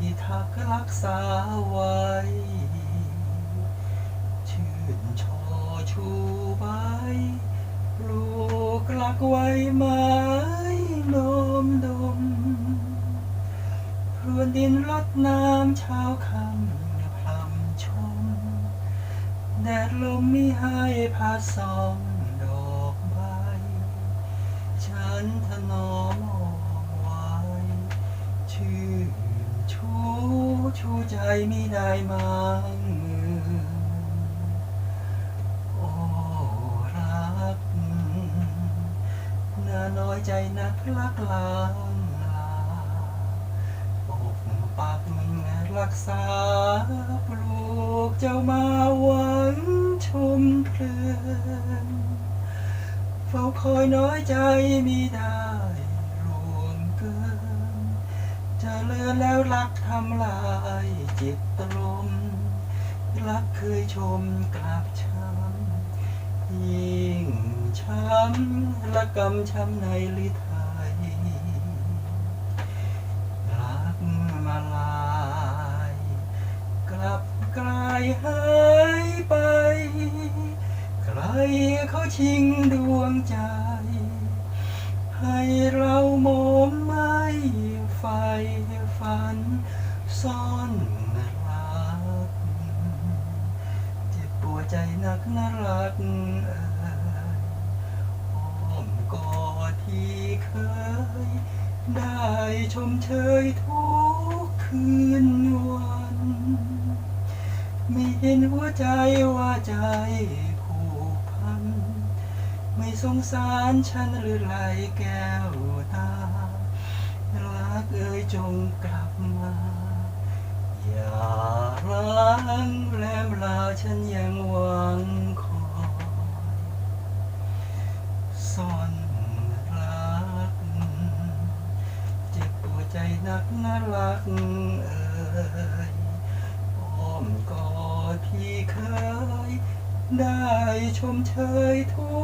กรักษาไว้ ชื่นชอชูใบปลูกลักไว้ไม้นมดมพรวนดินรดน้ำเช้าคำพลำชม แดดลมมีให้พาสองดอกใบ ฉันถนอม ชูใจมิได้มังมือโอ้รักน่าน้อยใจนักรักลางลาปกปักรักษาปลูกเจ้ามาหวังชมเพลินเฝ้าคอยน้อยใจมิได้ ลือนแล้วรักทำลายจิตตรมรักเคยชมกราบช้ำยิ่งช้ำละกำช้ำในลิไทยรักมาลาย กลับกลายหายไป ใครเขาชิงดวงใจ ให้เรามองไม นักน่ารักอ่ยอ้อมกอดที่เคย ได้ชมเชยทุกคืนวัน ไม่เห็นหัวใจว่าใจผูกพัน ไม่สงสารฉันหรือไรแก้วตา รักเอ่ยจงกลับมา อย่าร้างแรมลาฉันยังหวังคอย ซ่อนรัก เจ็บปวดใจ นักน่ารักเอ่ยอ้อมกอดพี่เคย ได้ชมเชยทุ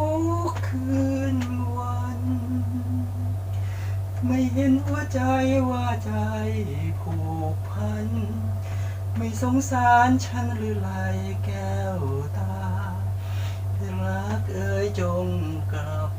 กคืนวัน ไม่เห็นหัวใจว่าใจผูกพัน ไม่สงสารฉันหรือไรแก้วตารักเอ่ยจงกลับ